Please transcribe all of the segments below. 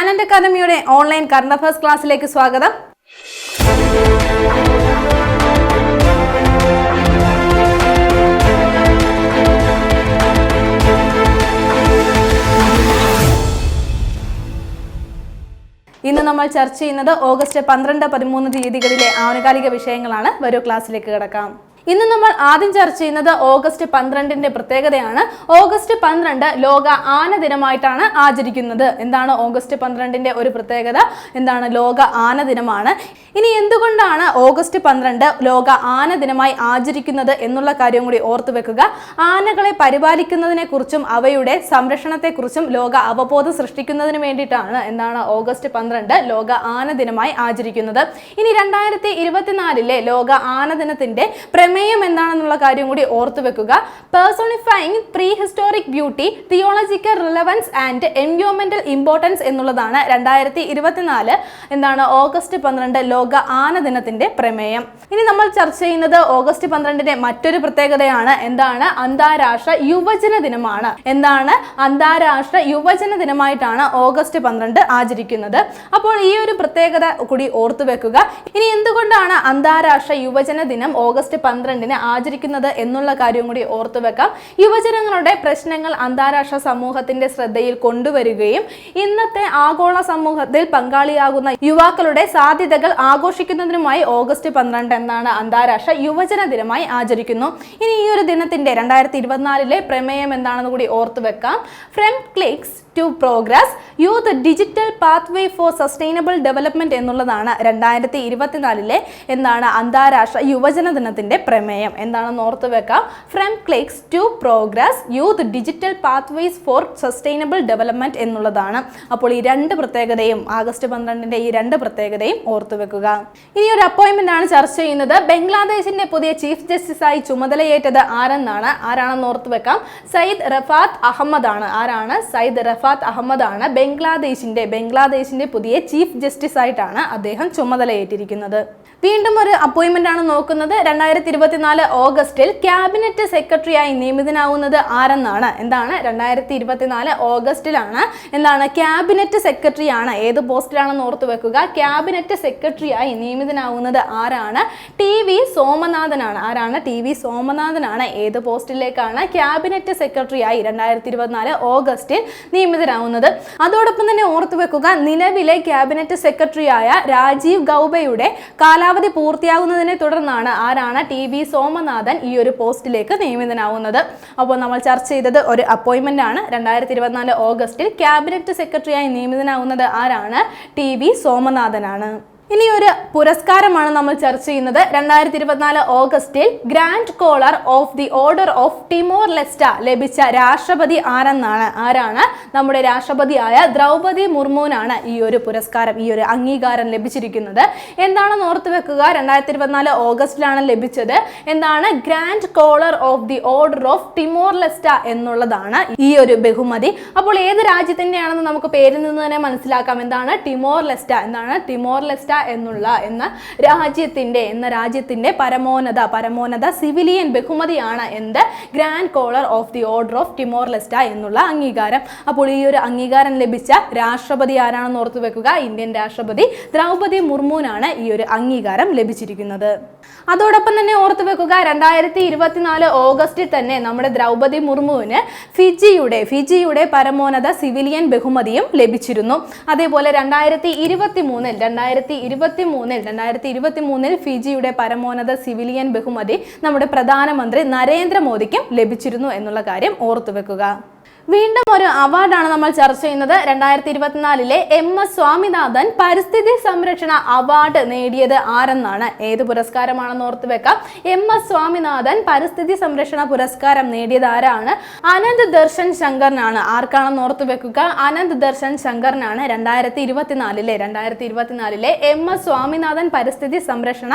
Talent അക്കാദമിയുടെ online current affairs ക്ലാസ്സിലേക്ക് സ്വാഗതം. ഇന്ന് നമ്മൾ ചർച്ച ചെയ്യുന്നത് ഓഗസ്റ്റ് പന്ത്രണ്ട് പതിമൂന്ന് തീയതികളിലെ ആനുകാലിക വിഷയങ്ങളാണ്. വരൂ ക്ലാസ്സിലേക്ക് കിടക്കാം. ഇന്ന് നമ്മൾ ആദ്യം ചർച്ച ചെയ്യുന്നത് ഓഗസ്റ്റ് പന്ത്രണ്ടിന്റെ പ്രത്യേകതയാണ്. ഓഗസ്റ്റ് പന്ത്രണ്ട് ലോക ആന ദിനമായിട്ടാണ് ആചരിക്കുന്നത്. എന്താണ് ഓഗസ്റ്റ് പന്ത്രണ്ടിന്റെ ഒരു പ്രത്യേകത? എന്താണ് ലോക ആന ദിനമാണ്? ഇനി എന്തുകൊണ്ടാണ് ഓഗസ്റ്റ് പന്ത്രണ്ട് ലോക ആന ദിനമായി ആചരിക്കുന്നത് എന്നുള്ള കാര്യം കൂടി ഓർത്തു വെക്കുക. ആനകളെ പരിപാലിക്കുന്നതിനെ കുറിച്ചും അവയുടെ സംരക്ഷണത്തെക്കുറിച്ചും ലോക അവബോധം സൃഷ്ടിക്കുന്നതിന് വേണ്ടിയിട്ടാണ് എന്താണ് ഓഗസ്റ്റ് പന്ത്രണ്ട് ലോക ആന ദിനമായി ആചരിക്കുന്നത്. ഇനി രണ്ടായിരത്തി ഇരുപത്തിനാലിലെ ലോക ആന ദിനത്തിന്റെ പ്രമേയം എന്താണെന്നുള്ള കാര്യം കൂടി ഓർത്തു വെക്കുക. Personifying pre historic beauty theological relevance and എൻവയോൺമെന്റൽ importance എന്നുള്ളതാണ് രണ്ടായിരത്തി ഇരുപത്തിനാല് എന്താണ് ഓഗസ്റ്റ് പന്ത്രണ്ട് ലോക ആന ദിനത്തിന്റെ പ്രമേയം. ഇനി നമ്മൾ ചർച്ച ചെയ്യുന്നത് ഓഗസ്റ്റ് പന്ത്രണ്ടിന്റെ മറ്റൊരു പ്രത്യേകതയാണ്. എന്താണ്? അന്താരാഷ്ട്ര യുവജന ദിനമാണ്. എന്താണ്? അന്താരാഷ്ട്ര യുവജന ദിനമായിട്ടാണ് ഓഗസ്റ്റ് പന്ത്രണ്ട് ആചരിക്കുന്നത്. അപ്പോൾ ഈ ഒരു പ്രത്യേകത കൂടി ഓർത്തു വെക്കുക. ഇനി എന്തുകൊണ്ടാണ് അന്താരാഷ്ട്ര യുവജന ദിനം ഓഗസ്റ്റ് പന്ത്രണ്ടിന് ആചരിക്കുന്നത് എന്നുള്ള കാര്യം കൂടി ഓർത്തു വെക്കാം. യുവജനങ്ങളുടെ പ്രശ്നങ്ങൾ അന്താരാഷ്ട്ര സമൂഹത്തിന്റെ ശ്രദ്ധയിൽ കൊണ്ടുവരികയും ഇന്നത്തെ ആഗോള സമൂഹത്തിൽ പങ്കാളിയാകുന്ന യുവാക്കളുടെ സാധ്യതകൾ ആഘോഷിക്കുന്നതിനുമായി ഓഗസ്റ്റ് പന്ത്രണ്ട് എന്നാണ് അന്താരാഷ്ട്ര യുവജന ദിനമായി ആചരിക്കുന്നു. ഇനി ഈ ഒരു ദിനത്തിന്റെ രണ്ടായിരത്തി ഇരുപത്തിനാലിലെ പ്രമേയം എന്താണെന്ന് കൂടി ഓർത്തു വെക്കാം. From clicks to progress youth digital pathway for sustainable development എന്നുള്ളതാണ് രണ്ടായിരത്തി ഇരുപത്തിനാലിലെ എന്താണ് അന്താരാഷ്ട്ര യുവജന ദിനത്തിന്റെ പ്രമേയം. എന്താണെന്ന് ഓർത്ത് വെക്കാം. From clicks to progress youth digital pathways for sustainable development എന്നുള്ളതാണ്. അപ്പോൾ ഈ രണ്ട് പ്രത്യേകതയും ആഗസ്റ്റ് പന്ത്രണ്ടിന്റെ ഈ രണ്ട് പ്രത്യേകതയും ഓർത്തു വെക്കുക. ഇനി ഒരു അപ്പോയിന്റ്മെന്റ് ആണ് ചർച്ച ചെയ്യുന്നത്. ബംഗ്ലാദേശിന്റെ പുതിയ ചീഫ് ജസ്റ്റിസായി ചുമതലയേറ്റത് ആരെന്നാണ്? ആരാണെന്ന് ഓർത്ത് വെക്കാം. സയ്യിദ് റഫാത്ത് അഹമ്മദ് ആണ് ആരാണ്? സയ്യിദ് റഫാത്ത് അഹമ്മദ് ആണ് ബംഗ്ലാദേശിന്റെ ബംഗ്ലാദേശിന്റെ പുതിയ ചീഫ് ജസ്റ്റിസ് ആയിട്ടാണ് അദ്ദേഹം ചുമതലയേറ്റിരിക്കുന്നത്. വീണ്ടും ഒരു അപ്പോയിൻമെന്റ് ആണ് നോക്കുന്നത്. രണ്ടായിരത്തി ഇരുപത്തിനാല് ഓഗസ്റ്റിൽ ക്യാബിനറ്റ് സെക്രട്ടറിയായി നിയമിതനാവുന്നത് ആരെന്നാണ്? എന്താണ്? രണ്ടായിരത്തി ഇരുപത്തിനാല് ഓഗസ്റ്റിലാണ്. എന്താണ്? ക്യാബിനറ്റ് സെക്രട്ടറി ആണ്. ഏത് പോസ്റ്റിലാണെന്ന് ഓർത്തു വെക്കുക. ക്യാബിനറ്റ് സെക്രട്ടറിയായി നിയമിതനാവുന്നത് ആരാണ്? ടി വി സോമനാഥനാണ്. ആരാണ്? ടി വി സോമനാഥനാണ്. ഏത് പോസ്റ്റിലേക്കാണ് ക്യാബിനറ്റ് സെക്രട്ടറിയായി രണ്ടായിരത്തി ഇരുപത്തിനാല് ഓഗസ്റ്റിൽ നിയമിതനാവുന്നത്? അതോടൊപ്പം തന്നെ ഓർത്തു വെക്കുക നിലവിലെ ക്യാബിനറ്റ് സെക്രട്ടറിയായ രാജീവ് ഗൗബയുടെ കാലാവധി പൂർത്തിയാകുന്നതിനെ തുടർന്നാണ് ആരാണ് ടി വി സോമനാഥൻ ഈ ഒരു പോസ്റ്റിലേക്ക് നിയമിതനാവുന്നത്. അപ്പോൾ നമ്മൾ ചർച്ച ചെയ്തത് ഒരു അപ്പോയിന്റ്മെന്റ് ആണ്. രണ്ടായിരത്തി ഇരുപത്തിനാല് ഓഗസ്റ്റിൽ ക്യാബിനറ്റ് സെക്രട്ടറിയായി നിയമിതനാവുന്നത് ആരാണ്? ടി വി സോമനാഥനാണ്. ഇനി ഒരു പുരസ്കാരമാണ് നമ്മൾ ചർച്ച ചെയ്യുന്നത്. രണ്ടായിരത്തി ഇരുപത്തിനാല് ഓഗസ്റ്റിൽ grand collar of the order of Timor Leste ലഭിച്ച രാഷ്ട്രപതി ആരെന്നാണ്? ആരാണ്? നമ്മുടെ രാഷ്ട്രപതിയായ ദ്രൗപതി മുർമുവിനാണ് ഈ ഒരു പുരസ്കാരം ഈ ഒരു അംഗീകാരം ലഭിച്ചിരിക്കുന്നത്. എന്താണെന്ന് ഓർത്തു വെക്കുക രണ്ടായിരത്തി ഇരുപത്തിനാല് ഓഗസ്റ്റിലാണ് ലഭിച്ചത്. എന്താണ്? Grand collar of the order of Timor Leste എന്നുള്ളതാണ് ഈ ഒരു ബഹുമതി. അപ്പോൾ ഏത് രാജ്യത്തിന്റെയാണെന്ന് നമുക്ക് പേരിൽ നിന്ന് തന്നെ മനസ്സിലാക്കാം. എന്താണ്? ടിമോർ ലെസ്റ്റ എന്താണ്? ടിമോർ ലെസ്റ്റ എന്നുള്ള എന്ന രാജ്യത്തിന്റെ എന്ന രാജ്യത്തിന്റെ പരമോന്നത പരമോന്നത സിവിലിയൻ ബഹുമതിയാണ് എന്ത്? Grand collar of the order of Timor Leste എന്നുള്ള അംഗീകാരം. അപ്പോൾ ഈ ഒരു അംഗീകാരം ലഭിച്ച രാഷ്ട്രപതി ആരാണെന്ന് ഓർത്തു വെക്കുക? ഇന്ത്യൻ രാഷ്ട്രപതി ദ്രൗപതി മുർമുവിനാണ് ഈ ഒരു അംഗീകാരം ലഭിച്ചിരിക്കുന്നത്. അതോടൊപ്പം തന്നെ ഓർത്തു വെക്കുക രണ്ടായിരത്തി ഇരുപത്തിനാല് ഓഗസ്റ്റിൽ തന്നെ നമ്മുടെ ദ്രൗപതി മുർമുവിന് ഫിജിയുടെ ഫിജിയുടെ പരമോന്നത സിവിലിയൻ ബഹുമതിയും ലഭിച്ചിരുന്നു. അതേപോലെ രണ്ടായിരത്തി ഇരുപത്തി മൂന്നിൽ രണ്ടായിരത്തി ഇരുപത്തി മൂന്നിൽ രണ്ടായിരത്തി ഇരുപത്തി മൂന്നിൽ ഫിജിയുടെ പരമോന്നത സിവിലിയൻ ബഹുമതി നമ്മുടെ പ്രധാനമന്ത്രി നരേന്ദ്രമോദിക്കും ലഭിച്ചിരുന്നു എന്നുള്ള കാര്യം ഓർത്തു വെക്കുക വീണ്ടും ഒരു അവാർഡാണ് നമ്മൾ ചർച്ച ചെയ്യുന്നത്. രണ്ടായിരത്തി ഇരുപത്തിനാലിലെ എം എസ് സ്വാമിനാഥൻ പരിസ്ഥിതി സംരക്ഷണ അവാർഡ് നേടിയത് ആരെന്നാണ്? ഏത് പുരസ്കാരമാണെന്ന് ഓർത്ത് വെക്കാം. എം എസ് സ്വാമിനാഥൻ പരിസ്ഥിതി സംരക്ഷണ പുരസ്കാരം നേടിയത് ആരാണ്? അനന്ത് ദർശൻ ശങ്കറിനാണ്. ആർക്കാണെന്ന് ഓർത്ത് വെക്കുക? അനന്ത് ദർശൻ ശങ്കറിനാണ് രണ്ടായിരത്തി ഇരുപത്തിനാലിലെ രണ്ടായിരത്തി ഇരുപത്തിനാലിലെ എം എസ് സ്വാമിനാഥൻ പരിസ്ഥിതി സംരക്ഷണ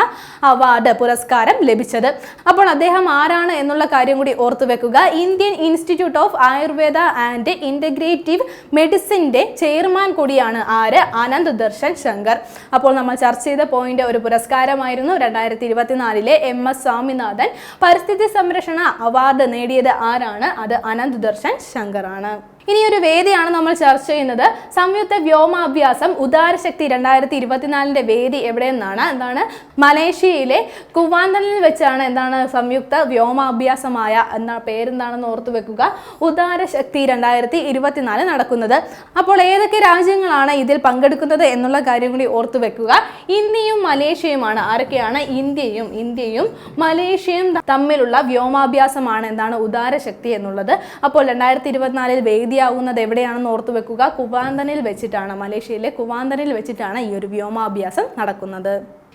അവാർഡ് പുരസ്കാരം ലഭിച്ചത്. അപ്പോൾ അദ്ദേഹം ആരാണ് എന്നുള്ള കാര്യം കൂടി ഓർത്തു വെക്കുക. Indian institute of Ayurveda and integrative മെഡിസിന്റെ chairman കൂടിയാണ് ആര്? ആനന്ദ് ദർശൻ ശങ്കർ. അപ്പോൾ നമ്മൾ ചർച്ച ചെയ്ത പോയിന്റ് ഒരു പുരസ്കാരമായിരുന്നു രണ്ടായിരത്തി ഇരുപത്തിനാലിലെ എം എസ് സ്വാമിനാഥൻ. പരിസ്ഥിതി സംരക്ഷണ അവാർഡ് നേടിയത് ആരാണ്? അത് അനന്ത് ദർശൻ ശങ്കർ ആണ് ഇനി ഒരു വേദിയാണ് നമ്മൾ ചർച്ച ചെയ്യുന്നത്. സംയുക്ത വ്യോമാഭ്യാസം ഉദാരശക്തി രണ്ടായിരത്തി ഇരുപത്തിനാലിന്റെ വേദി എവിടെയെന്നാണ്? എന്താണ്? മലേഷ്യയിലെ കുവാന്തലിൽ വെച്ചാണ് എന്താണ് സംയുക്ത വ്യോമാഭ്യാസമായ എന്ന പേരെന്താണെന്ന് ഓർത്തു വെക്കുക. ഉദാരശക്തി രണ്ടായിരത്തി ഇരുപത്തിനാല് നടക്കുന്നത്. അപ്പോൾ ഏതൊക്കെ രാജ്യങ്ങളാണ് ഇതിൽ പങ്കെടുക്കുന്നത് എന്നുള്ള കാര്യം കൂടി ഓർത്തു വെക്കുക. ഇന്ത്യയും മലേഷ്യയുമാണ്. ആരൊക്കെയാണ്? ഇന്ത്യയും ഇന്ത്യയും മലേഷ്യയും തമ്മിലുള്ള വ്യോമാഭ്യാസമാണ് എന്താണ് ഉദാരശക്തി എന്നുള്ളത്. അപ്പോൾ രണ്ടായിരത്തി ഇരുപത്തിനാലിൽ വേദിയാവുന്നത് എവിടെയാണെന്ന് ഓർത്തു വെക്കുക. കുവാന്തനിൽ വെച്ചിട്ടാണ് മലേഷ്യയിലെ കുവാന്തനിൽ വെച്ചിട്ടാണ് ഈ ഒരു വ്യോമാഭ്യാസം നടക്കുന്നത്.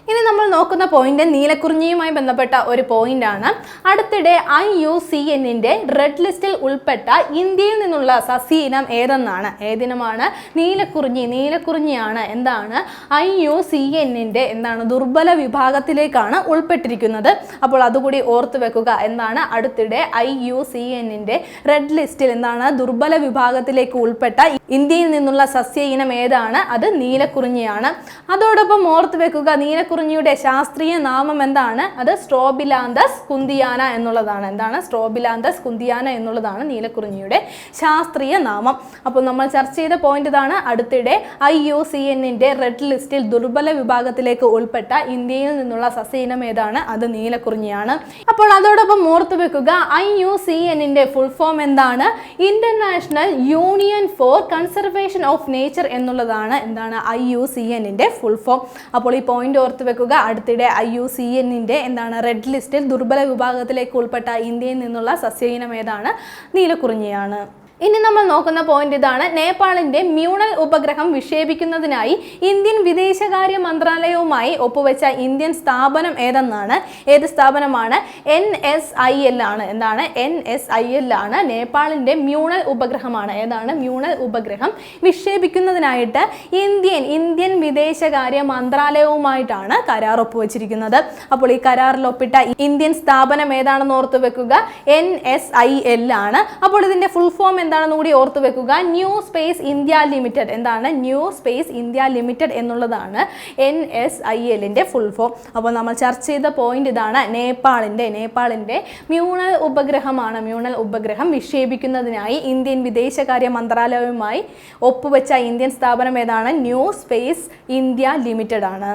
ഇനി നമ്മൾ നോക്കുന്ന പോയിന്റ് നീലക്കുറിഞ്ഞിയുമായി ബന്ധപ്പെട്ട ഒരു പോയിന്റ് ആണ്. അടുത്തിടെ ഐ യു സി എന്നിന്റെ റെഡ് ലിസ്റ്റിൽ ഉൾപ്പെട്ട ഇന്ത്യയിൽ നിന്നുള്ള സസ്യ ഇനം ഏതെന്നാണ് ഏതിനമാണ് നീലക്കുറിഞ്ഞി നീലക്കുറിഞ്ഞിയാണ്. എന്താണ്? ഐ യു സി എന്നിന്റെ എന്താണ് ദുർബല വിഭാഗത്തിലേക്കാണ് ഉൾപ്പെട്ടിരിക്കുന്നത്. അപ്പോൾ അതുകൂടി ഓർത്തു വെക്കുക എന്താണ് അടുത്തിടെ ഐ യു സി എന്നിന്റെ റെഡ് ലിസ്റ്റിൽ എന്താണ് ദുർബല വിഭാഗത്തിലേക്ക് ഉൾപ്പെട്ട ഇന്ത്യയിൽ നിന്നുള്ള സസ്യ ഇനം ഏതാണ്? അത് നീലക്കുറിഞ്ഞിയാണ്. അതോടൊപ്പം ഓർത്തു വെക്കുക നീലക്കുറിഞ്ഞിയുടെ ശാസ്ത്രീയ നാമം എന്താണ്? അത് സ്ട്രോബിലാന്തസ് കുന്തിയാന എന്നുള്ളതാണ്. എന്താണ്? സ്ട്രോബിലാന്തസ് കുന്തിയാന എന്നുള്ളതാണ് നീലക്കുറിഞ്ഞിയുടെ ശാസ്ത്രീയ നാമം. അപ്പോൾ നമ്മൾ ചർച്ച ചെയ്ത പോയിന്റ് ഇതാണ്. അടുത്തിടെ ഐ യു സി എന്നിന്റെ റെഡ് ലിസ്റ്റിൽ ദുർബല വിഭാഗത്തിലേക്ക് ഉൾപ്പെട്ട ഇന്ത്യയിൽ നിന്നുള്ള സസ്യഇനം ഏതാണ്? അത് നീലക്കുറിഞ്ഞിയാണ്. അപ്പോൾ അതോടൊപ്പം ഓർത്തു വെക്കുക ഐ യു സി എന്നിന്റെ ഫുൾ ഫോം എന്താണ്? International union for conservation of nature എന്നുള്ളതാണ്. എന്താണ്? ഐ യു സി എന്നിന്റെ ഫുൾ ഫോം അപ്പോൾ ഈ പോയിന്റ് ഓർത്ത് വെക്കുക അടുത്തിടെ ഐ യു സി എന്നിന്റെ എന്താണ് റെഡ് ലിസ്റ്റിൽ ദുർബല വിഭാഗത്തിലേക്ക് ഉൾപ്പെട്ട ഇന്ത്യയിൽ നിന്നുള്ള സസ്യയിനം ഏതാണ്? നീലക്കുറിഞ്ഞിയാണ്. ഇനി നമ്മൾ നോക്കുന്ന പോയിന്റ് ഇതാണ്. നേപ്പാളിന്റെ മ്യൂണൽ ഉപഗ്രഹം വിക്ഷേപിക്കുന്നതിനായി ഇന്ത്യൻ വിദേശകാര്യ മന്ത്രാലയവുമായി ഒപ്പുവെച്ച ഇന്ത്യൻ സ്ഥാപനം ഏതെന്നാണ്? ഏത് സ്ഥാപനമാണ്? എൻ എസ് ഐ എൽ ആണ്. എന്താണ്? എൻ എസ് ഐ എൽ ആണ്. നേപ്പാളിന്റെ മ്യൂണൽ ഉപഗ്രഹമാണ്. ഏതാണ്? മ്യൂണൽ ഉപഗ്രഹം വിക്ഷേപിക്കുന്നതിനായിട്ട് ഇന്ത്യൻ ഇന്ത്യൻ വിദേശകാര്യ മന്ത്രാലയവുമായിട്ടാണ് കരാർ ഒപ്പുവെച്ചിരിക്കുന്നത്. അപ്പോൾ ഈ കരാറിൽ ഒപ്പിട്ട ഇന്ത്യൻ സ്ഥാപനം ഏതാണെന്ന് ഓർത്തു വെക്കുക എൻ എസ് ഐ എൽ ആണ്. അപ്പോൾ ഇതിന്റെ ഫുൾ ഫോം എന്താണെന്ന് കൂടി ഓർത്തു വെക്കുക. ന്യൂ സ്പേസ് ഇന്ത്യ ലിമിറ്റഡ് എന്താണ്? ന്യൂ സ്പേസ് ഇന്ത്യ ലിമിറ്റഡ് എന്നുള്ളതാണ് എൻ എസ് ഐ എല്ലിന്റെ ഫുൾ ഫോം അപ്പോൾ നമ്മൾ ചർച്ച ചെയ്ത പോയിന്റ് ഇതാണ് നേപ്പാളിന്റെ നേപ്പാളിന്റെ മ്യൂണൽ ഉപഗ്രഹമാണ്. മ്യൂണൽ ഉപഗ്രഹം വിക്ഷേപിക്കുന്നതിനായി ഇന്ത്യൻ വിദേശകാര്യ മന്ത്രാലയവുമായി ഒപ്പുവെച്ച ഇന്ത്യൻ സ്ഥാപനം ഏതാണ്? ന്യൂ സ്പേസ് ഇന്ത്യ ലിമിറ്റഡ് ആണ്.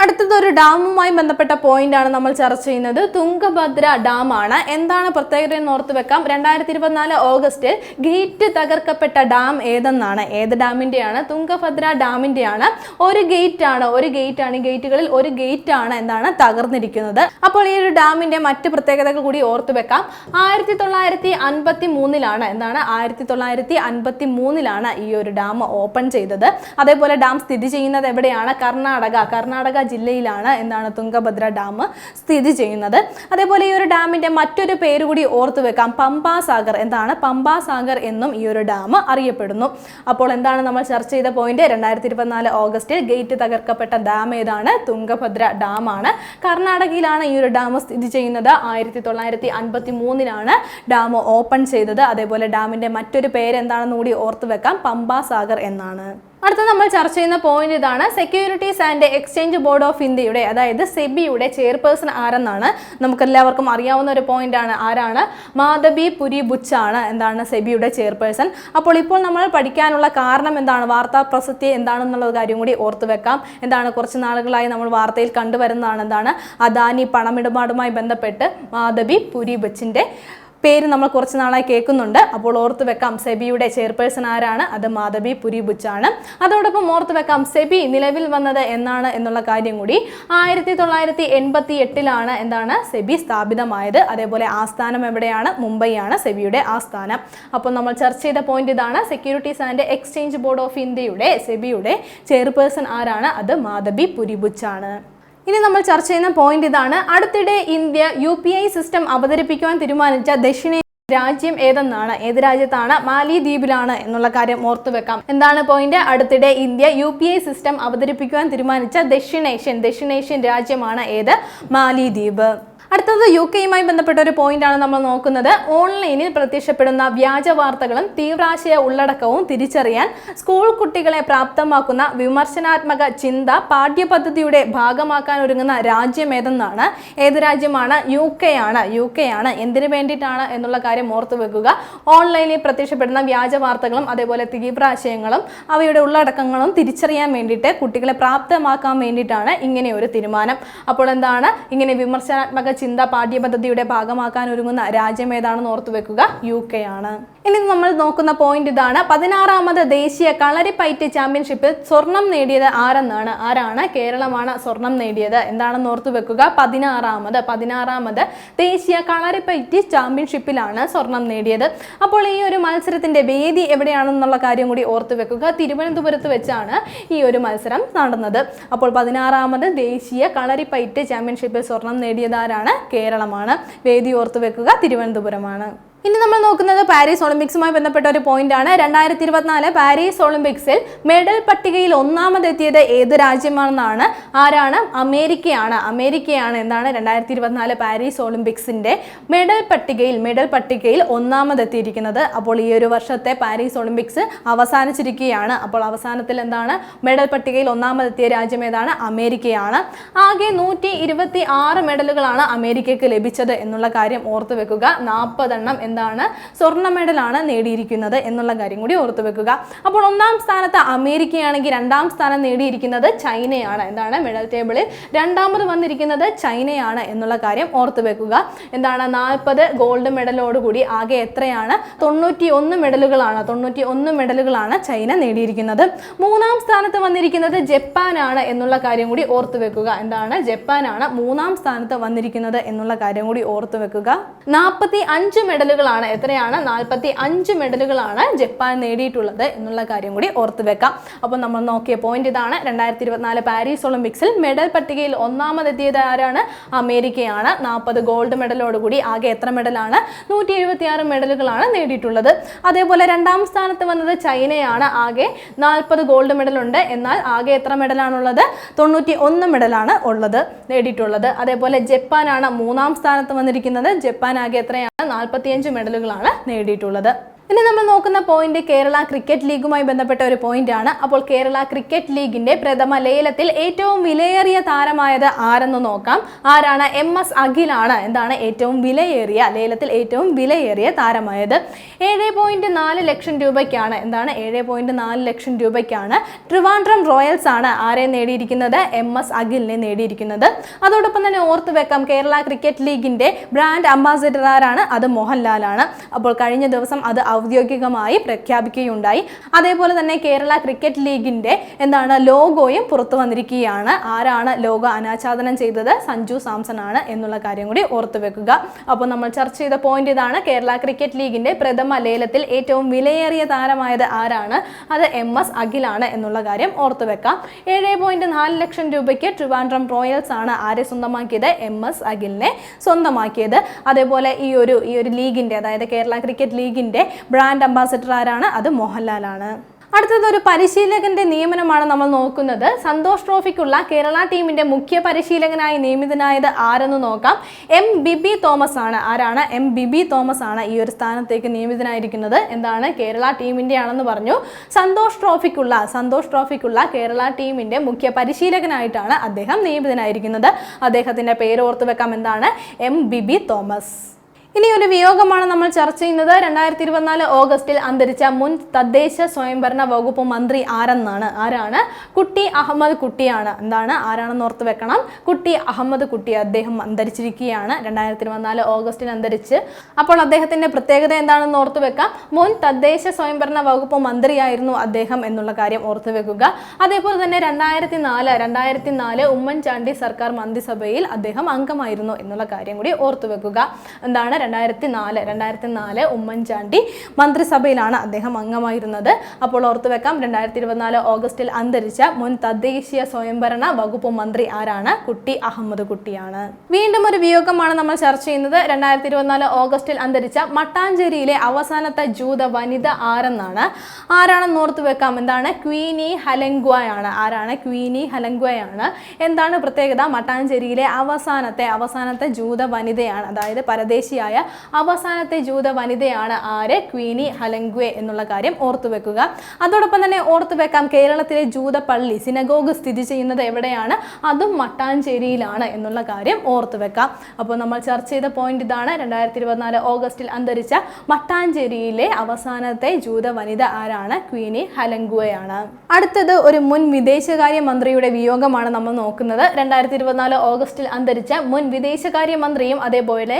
അടുത്തത് ഒരു ഡാമുമായി ബന്ധപ്പെട്ട പോയിന്റ് ആണ് നമ്മൾ ചർച്ച ചെയ്യുന്നത്. തുംഗഭദ്ര ഡാം ആണ് എന്താണ് പ്രത്യേകത എന്ന് ഓർത്ത് വെക്കാം. രണ്ടായിരത്തി ഇരുപത്തിനാല് ഓഗസ്റ്റിൽ ഗേറ്റ് തകർക്കപ്പെട്ട ഡാം ഏതെന്നാണ്. ഏത് ഡാമിന്റെയാണ്? തുംഗഭദ്ര ഡാമിന്റെയാണ്. ഒരു ഗേറ്റ് ആണ് ഒരു ഗേറ്റ് ആണ് ഗേറ്റുകളിൽ ഒരു ഗേറ്റ് ആണ് എന്താണ് തകർന്നിരിക്കുന്നത്. അപ്പോൾ ഈ ഒരു ഡാമിന്റെ മറ്റ് പ്രത്യേകതകൾ കൂടി ഓർത്ത് വെക്കാം. ആയിരത്തി തൊള്ളായിരത്തി അൻപത്തി മൂന്നിലാണ് എന്താണ്? ആയിരത്തി തൊള്ളായിരത്തി അൻപത്തി മൂന്നിലാണ് ഈ ഒരു ഡാം ഓപ്പൺ ചെയ്തത്. അതേപോലെ ഡാം സ്ഥിതി ചെയ്യുന്നത് എവിടെയാണ്? കർണാടക. കർണാടക ജില്ലയിലാണ് എന്താണ് തുംഗഭദ്ര ഡാം സ്ഥിതി ചെയ്യുന്നത്. അതേപോലെ ഈ ഒരു ഡാമിന്റെ മറ്റൊരു പേര് കൂടി ഓർത്തു വെക്കാം. പമ്പാ പമ്പാസാഗർ എന്താണ്? പമ്പാസാഗർ എന്നും ഈ ഒരു ഡാം അറിയപ്പെടുന്നു. അപ്പോൾ എന്താണ് നമ്മൾ ചർച്ച ചെയ്ത പോയിന്റ് രണ്ടായിരത്തി ഇരുപത്തിനാല് ഓഗസ്റ്റിൽ ഗേറ്റ് തകർക്കപ്പെട്ട ഡാം ഏതാണ്? തുംഗഭദ്ര ഡാം ആണ് കർണാടകയിലാണ് ഈ ഒരു ഡാം സ്ഥിതി ചെയ്യുന്നത്. ആയിരത്തി തൊള്ളായിരത്തി അൻപത്തി മൂന്നിലാണ് ഡാം ഓപ്പൺ ചെയ്തത്. അതേപോലെ ഡാമിന്റെ മറ്റൊരു പേര് എന്താണെന്ന് കൂടി ഓർത്തു വെക്കാം. പമ്പാ സാഗർ എന്നാണ്. അടുത്ത നമ്മൾ ചർച്ച ചെയ്യുന്ന പോയിന്റ് ഇതാണ് securities and exchange board of ഇന്ത്യയുടെ അതായത് സെബിയുടെ ചെയർപേഴ്സൺ ആരെന്നാണ് നമുക്കെല്ലാവർക്കും അറിയാവുന്ന ഒരു പോയിന്റ് ആണ്. ആരാണ്? മാധബി പുരി ബുച്ചാണ് എന്താണ് സെബിയുടെ ചെയർപേഴ്സൺ. അപ്പോൾ ഇപ്പോൾ നമ്മൾ പഠിക്കാനുള്ള കാരണം എന്താണ്? വാർത്താ പ്രസക്തി എന്താണെന്നുള്ള കാര്യം കൂടി ഓർത്തു വെക്കാം. എന്താണ്? കുറച്ച് നാളുകളായി നമ്മൾ വാർത്തയിൽ കണ്ടുവരുന്നതാണ് എന്താണ്? അദാനി പണമിടപാടുമായി ബന്ധപ്പെട്ട് മാധബി പുരി ബച്ചിന്റെ പേര് നമ്മൾ കുറച്ച് നാളായി കേൾക്കുന്നുണ്ട്. അപ്പോൾ ഓർത്ത് വെക്കാം സെബിയുടെ ചെയർപേഴ്സൺ ആരാണ്? അത് മാധവി പുരി ബുച്ചാണ് അതോടൊപ്പം ഓർത്ത് വെക്കാം സെബി നിലവിൽ വന്നത് എന്നാണ് എന്നുള്ള കാര്യം കൂടി ആയിരത്തി തൊള്ളായിരത്തി എൺപത്തി എട്ടിലാണ് എന്താണ് സെബി സ്ഥാപിതമായത്. അതേപോലെ ആസ്ഥാനം എവിടെയാണ്? മുംബൈയാണ് സെബിയുടെ ആസ്ഥാനം. അപ്പോൾ നമ്മൾ ചർച്ച ചെയ്ത പോയിന്റ് ഇതാണ്. Securities and exchange board of ഇന്ത്യയുടെ സെബിയുടെ ചെയർപേഴ്സൺ ആരാണ്? അത് മാധവി പുരി ബുച്ചാണ് ഇനി നമ്മൾ ചർച്ച ചെയ്യുന്ന പോയിന്റ് ഇതാണ്. അടുത്തിടെ India U P I system അവതരിപ്പിക്കുവാൻ തീരുമാനിച്ച ദക്ഷിണേ രാജ്യം ഏതെന്നാണ്? ഏത് രാജ്യത്താണ്? മാലി മാലിദ്വീപിലാണ് എന്നുള്ള കാര്യം ഓർത്തു വെക്കാം. എന്താണ് പോയിന്റ് അടുത്തിടെ India U P I system അവതരിപ്പിക്കുവാൻ തീരുമാനിച്ച ദക്ഷിണേഷ്യൻ ദക്ഷിണേഷ്യൻ രാജ്യമാണ് ഏത്? മാലിദ്വീപ്. അടുത്തത് യു കെയുമായി ബന്ധപ്പെട്ട ഒരു പോയിന്റ് ആണ് നമ്മൾ നോക്കുന്നത്. ഓൺലൈനിൽ പ്രത്യക്ഷപ്പെടുന്ന വ്യാജ വാർത്തകളും തീവ്രാശയ ഉള്ളടക്കവും തിരിച്ചറിയാൻ സ്കൂൾ കുട്ടികളെ പ്രാപ്തമാക്കുന്ന വിമർശനാത്മക ചിന്ത പാഠ്യപദ്ധതിയുടെ ഭാഗമാക്കാൻ ഒരുങ്ങുന്ന രാജ്യം ഏതെന്നാണ്? ഏത് രാജ്യമാണ്? യു കെ ആണ് യു കെ ആണ് എന്തിനു വേണ്ടിയിട്ടാണ് എന്നുള്ള കാര്യം ഓർത്തു വെക്കുക. ഓൺലൈനിൽ പ്രത്യക്ഷപ്പെടുന്ന വ്യാജ വാർത്തകളും അതേപോലെ തീവ്രാശയങ്ങളും അവയുടെ ഉള്ളടക്കങ്ങളും തിരിച്ചറിയാൻ വേണ്ടിയിട്ട് കുട്ടികളെ പ്രാപ്തമാക്കാൻ വേണ്ടിയിട്ടാണ് ഇങ്ങനെ ഒരു തീരുമാനം. അപ്പോൾ എന്താണ്? ഇങ്ങനെ വിമർശനാത്മക ചിന്ത പാഠ്യപദ്ധതിയുടെ ഭാഗമാക്കാൻ ഒരുങ്ങുന്ന രാജ്യം ഏതാണെന്ന് ഓർത്തു വെക്കുക. യു കെ ആണ്. ഇനി നമ്മൾ നോക്കുന്ന പോയിന്റ് ഇതാണ്. പതിനാറാമത് ദേശീയ കളരിപ്പയറ്റ് ചാമ്പ്യൻഷിപ്പിൽ സ്വർണം നേടിയത് ആരെന്നാണ്? ആരാണ്? കേരളമാണ് സ്വർണം നേടിയത്. എന്താണെന്ന് ഓർത്തു വെക്കുക. പതിനാറാമത് പതിനാറാമത് ദേശീയ കളരിപ്പയറ്റ് ചാമ്പ്യൻഷിപ്പിലാണ് സ്വർണം നേടിയത്. അപ്പോൾ ഈ ഒരു മത്സരത്തിന്റെ വേദി എവിടെയാണെന്നുള്ള കാര്യം കൂടി ഓർത്തു വെക്കുക. തിരുവനന്തപുരത്ത് വെച്ചാണ് ഈ ഒരു മത്സരം നടന്നത്. അപ്പോൾ പതിനാറാമത് ദേശീയ കളരിപ്പയറ്റ് ചാമ്പ്യൻഷിപ്പിൽ സ്വർണം നേടിയത് ആരാണ്? കേരളമാണ്. വേദി ഓർത്തു വെക്കുക തിരുവനന്തപുരമാണ്. ഇനി നമ്മൾ നോക്കുന്നത് പാരീസ് ഒളിമ്പിക്സുമായി ബന്ധപ്പെട്ട ഒരു പോയിന്റ് ആണ്. രണ്ടായിരത്തി ഇരുപത്തിനാല് പാരീസ് ഒളിമ്പിക്സിൽ മെഡൽ പട്ടികയിൽ ഒന്നാമതെത്തിയത് ഏത് രാജ്യമാണെന്നാണ് ആരാണ് അമേരിക്കയാണ്. അമേരിക്കയാണ് എന്താണ് രണ്ടായിരത്തി ഇരുപത്തിനാല് പാരീസ് ഒളിമ്പിക്സിന്റെ മെഡൽ പട്ടികയിൽ മെഡൽ പട്ടികയിൽ ഒന്നാമതെത്തിയിരിക്കുന്നത്. അപ്പോൾ ഈ ഒരു വർഷത്തെ പാരീസ് ഒളിമ്പിക്സ് അവസാനിച്ചിരിക്കുകയാണ്. അപ്പോൾ അവസാനത്തിൽ എന്താണ്? മെഡൽ പട്ടികയിൽ ഒന്നാമതെത്തിയ രാജ്യം ഏതാണ്? അമേരിക്കയാണ്. ആകെ നൂറ്റി മെഡലുകളാണ് അമേരിക്കയ്ക്ക് ലഭിച്ചത് എന്നുള്ള കാര്യം ഓർത്തു വെക്കുക. നാൽപ്പതെണ്ണം എന്താണ് സ്വർണ മെഡലാണ് നേടിയിരിക്കുന്നത് എന്നുള്ള കാര്യം കൂടി ഓർത്തു വെക്കുക. അപ്പോൾ ഒന്നാം സ്ഥാനത്ത് അമേരിക്കയാണെങ്കിൽ രണ്ടാം സ്ഥാനം നേടിയിരിക്കുന്നത് ചൈനയാണ്. എന്താണ്? മെഡൽ ടേബിളിൽ രണ്ടാമത് വന്നിരിക്കുന്നത് ചൈനയാണ് എന്നുള്ള കാര്യം ഓർത്തു വെക്കുക. എന്താണ്? നാൽപ്പത് ഗോൾഡ് മെഡലോടുകൂടി ആകെ എത്രയാണ്? തൊണ്ണൂറ്റി ഒന്ന് മെഡലുകളാണ് തൊണ്ണൂറ്റി ഒന്ന് മെഡലുകളാണ് ചൈന നേടിയിരിക്കുന്നത്. മൂന്നാം സ്ഥാനത്ത് വന്നിരിക്കുന്നത് ജപ്പാനാണ് എന്നുള്ള കാര്യം കൂടി ഓർത്തു വെക്കുക. എന്താണ്? ജപ്പാനാണ് മൂന്നാം സ്ഥാനത്ത് വന്നിരിക്കുന്നത് എന്നുള്ള കാര്യം കൂടി ഓർത്തു വെക്കുക. നാൽപ്പത്തി അഞ്ച് മെഡലുകളാണ്. എത്രയാണ്? നാൽപ്പത്തി അഞ്ച് മെഡലുകളാണ് ജപ്പാൻ നേടിയിട്ടുള്ളത് എന്നുള്ള കാര്യം കൂടി ഓർത്തു വെക്കാം. അപ്പോൾ നമ്മൾ നോക്കിയ പോയിന്റ് ഇതാണ്. രണ്ടായിരത്തി ഇരുപത്തിനാല് പാരീസ് ഒളിമ്പിക്സിൽ മെഡൽ പട്ടികയിൽ ഒന്നാമതെത്തിയത് ആരാണ്? അമേരിക്കയാണ്. നാൽപ്പത് ഗോൾഡ് മെഡലോടുകൂടി ആകെ എത്ര മെഡലാണ്? നൂറ്റി എഴുപത്തി ആറ് മെഡലുകളാണ് നേടിയിട്ടുള്ളത്. അതേപോലെ രണ്ടാം സ്ഥാനത്ത് വന്നത് ചൈനയാണ്. ആകെ നാൽപ്പത് ഗോൾഡ് മെഡലുണ്ട് എന്നാൽ ആകെ എത്ര മെഡലാണുള്ളത്? തൊണ്ണൂറ്റി ഒന്ന് മെഡലാണ് ഉള്ളത് നേടിയിട്ടുള്ളത്. അതേപോലെ ജപ്പാനാണ് മൂന്നാം സ്ഥാനത്ത് വന്നിരിക്കുന്നത്. ജപ്പാൻ ആകെ എത്രയാണ്? നാൽപ്പത്തിയഞ്ച് മെഡലുകളാണ് നേടിയിട്ടുള്ളത്. ഇനി നമ്മൾ നോക്കുന്ന പോയിന്റ് കേരള ക്രിക്കറ്റ് ലീഗുമായി ബന്ധപ്പെട്ട ഒരു പോയിന്റ് ആണ്. അപ്പോൾ കേരള ക്രിക്കറ്റ് ലീഗിന്റെ പ്രഥമ ലേലത്തിൽ ഏറ്റവും വിലയേറിയ താരമായത് ആരെന്ന് നോക്കാം. ആരാണ്? എം എസ് അഖിലാണ്. എന്താണ് ഏറ്റവും വിലയേറിയ ലേലത്തിൽ ഏറ്റവും വിലയേറിയ താരമായത്? ഏഴ് പോയിന്റ് നാല് ലക്ഷം രൂപയ്ക്കാണ്. എന്താണ്? ഏഴ് പോയിന്റ് നാല് ലക്ഷം രൂപയ്ക്കാണ്. ട്രിവാൻഡ്രം റോയൽസ് ആണ് ആരെ നേടിയിരിക്കുന്നത്? എം എസ് അഖിലിനെ നേടിയിരിക്കുന്നത്. അതോടൊപ്പം തന്നെ ഓർത്തു വെക്കാം കേരള ക്രിക്കറ്റ് ലീഗിന്റെ ബ്രാൻഡ് അംബാസിഡർ ആരാണ്? അത് മോഹൻലാലാണ്. അപ്പോൾ കഴിഞ്ഞ ദിവസം അത് ഔദ്യോഗികമായി പ്രഖ്യാപിക്കുകയുണ്ടായി. അതേപോലെ തന്നെ കേരള ക്രിക്കറ്റ് ലീഗിന്റെ എന്താണ് ലോഗോയും പുറത്തു വന്നിരിക്കുകയാണ്. ആരാണ് ലോഗോ അനാച്ഛാദനം ചെയ്തത്? സഞ്ജു സാംസൺ ആണ് എന്നുള്ള കാര്യം കൂടി ഓർത്തു വെക്കുക. അപ്പോൾ നമ്മൾ ചർച്ച ചെയ്ത പോയിന്റ് ഇതാണ്. കേരള ക്രിക്കറ്റ് ലീഗിന്റെ പ്രഥമ ലേലത്തിൽ ഏറ്റവും വിലയേറിയ താരമായത് ആരാണ്? അത് എം എസ് അഖിലാണ് എന്നുള്ള കാര്യം ഓർത്തു വെക്കാം. ഏഴ് പോയിന്റ് നാല് ലക്ഷം രൂപയ്ക്ക് ട്രിവാൻഡ്രം റോയൽസ് ആണ് ആരെ സ്വന്തമാക്കിയത്? എം എസ് അഖിലിനെ സ്വന്തമാക്കിയത്. അതേപോലെ ഈ ഒരു ഈ ഒരു ലീഗിന്റെ അതായത് കേരള ക്രിക്കറ്റ് ലീഗിന്റെ ബ്രാൻഡ് അംബാസിഡർ ആരാണ്? അത് മോഹൻലാലാണ്. അടുത്തത് ഒരു പരിശീലകന്റെ നിയമനമാണ് നമ്മൾ നോക്കുന്നത്. സന്തോഷ് ട്രോഫിക്കുള്ള കേരള ടീമിന്റെ മുഖ്യ പരിശീലകനായി നിയമിതനായത് ആരെന്ന് നോക്കാം. എം ബിബി തോമസ് ആണ് ആരാണ്? എം ബിബി തോമസ് ആണ് ഈ ഒരു സ്ഥാനത്തേക്ക് നിയമിതനായിരിക്കുന്നത്. എന്താണ്? കേരള ടീമിന്റെ ആണെന്ന് പറഞ്ഞു. സന്തോഷ് ട്രോഫിക്കുള്ള സന്തോഷ് ട്രോഫിക്കുള്ള കേരള ടീമിന്റെ മുഖ്യ പരിശീലകനായിട്ടാണ് അദ്ദേഹം നിയമിതനായിരിക്കുന്നത്. അദ്ദേഹത്തിന്റെ പേര് ഓർത്തു വെക്കാം. എന്താണ്? M B B Thomas. ഇനി ഒരു വിയോഗമാണ് നമ്മൾ ചർച്ച ചെയ്യുന്നത്. രണ്ടായിരത്തി ഇരുപത്തിനാല് ഓഗസ്റ്റിൽ അന്തരിച്ച മുൻ തദ്ദേശ സ്വയംഭരണ വകുപ്പ് മന്ത്രി ആരെന്നാണ്? ആരാണ്? കുട്ടി അഹമ്മദ് കുട്ടിയാണ്. എന്താണ്? ആരാണെന്ന് ഓർത്ത് വെക്കണം. കുട്ടി അഹമ്മദ് കുട്ടി അദ്ദേഹം അന്തരിച്ചിരിക്കുകയാണ്. രണ്ടായിരത്തി ഇരുപത്തിനാല് ഓഗസ്റ്റിൽ അന്തരിച്ച്. അപ്പോൾ അദ്ദേഹത്തിന്റെ പ്രത്യേകത എന്താണെന്ന് ഓർത്ത് വെക്കാം. മുൻ തദ്ദേശ സ്വയംഭരണ വകുപ്പ് മന്ത്രിയായിരുന്നു അദ്ദേഹം എന്നുള്ള കാര്യം ഓർത്ത് വെക്കുക. അതേപോലെ തന്നെ രണ്ടായിരത്തി നാല് രണ്ടായിരത്തി നാല് ഉമ്മൻചാണ്ടി സർക്കാർ മന്ത്രിസഭയിൽ അദ്ദേഹം അംഗമായിരുന്നു എന്നുള്ള കാര്യം കൂടി ഓർത്ത് വെക്കുക. എന്താണ്? രണ്ടായിരത്തി നാല് രണ്ടായിരത്തി നാല് ഉമ്മൻചാണ്ടി മന്ത്രിസഭയിലാണ് അദ്ദേഹം അംഗമായിരുന്നത്. അപ്പോൾ ഓർത്തു വെക്കാം രണ്ടായിരത്തി ഇരുപത്തിനാല് ഓഗസ്റ്റിൽ അന്തരിച്ച മുൻ തദ്ദേശീയ സ്വയംഭരണ വകുപ്പ് മന്ത്രി ആരാണ്? കുട്ടി അഹമ്മദ് കുട്ടിയാണ്. വീണ്ടും ഒരു വിയോഗമാണ് നമ്മൾ ചർച്ച ചെയ്യുന്നത്. രണ്ടായിരത്തി ഇരുപത്തിനാല് ഓഗസ്റ്റിൽ അന്തരിച്ച മട്ടാഞ്ചേരിയിലെ അവസാനത്തെ ജൂത വനിത ആരെന്നാണ്? ആരാണെന്ന് ഓർത്തു വെക്കാം. എന്താണ്? ക്വീനി ഹലങ്ക്വയാണ്. ആരാണ്? ക്വീനി ഹലങ്ക്വയാണ്. എന്താണ് പ്രത്യേകത? മട്ടാഞ്ചേരിയിലെ അവസാനത്തെ അവസാനത്തെ ജൂത വനിതയാണ്. അതായത് പരദേശിയായ അവസാനത്തെ ജൂത വനിതയാണ് ആര്? ക്വീനി ഹലങ്ക്വെ എന്നുള്ള കാര്യം ഓർത്തു വെക്കുക. അതോടൊപ്പം തന്നെ ഓർത്തു വെക്കാം കേരളത്തിലെ ജൂത പള്ളി സിനഗോഗ് സ്ഥിതി ചെയ്യുന്നത് എവിടെയാണ്? അതും മട്ടാഞ്ചേരിയിലാണ് എന്നുള്ള കാര്യം ഓർത്തു വെക്കാം. അപ്പോൾ നമ്മൾ ചർച്ച ചെയ്ത പോയിന്റ് ഇതാണ്. രണ്ടായിരത്തി ഇരുപത്തിനാല് ഓഗസ്റ്റിൽ അന്തരിച്ച മട്ടാഞ്ചേരിയിലെ അവസാനത്തെ ജൂത വനിത ആരാണ്? ക്വീനി ഹലങ്കുവയാണ്. അടുത്തത് ഒരു മുൻ വിദേശകാര്യ മന്ത്രിയുടെ വിയോഗമാണ് നമ്മൾ നോക്കുന്നത്. രണ്ടായിരത്തി ഇരുപത്തിനാല് ഓഗസ്റ്റിൽ അന്തരിച്ച മുൻ വിദേശകാര്യ മന്ത്രിയും അതേപോലെ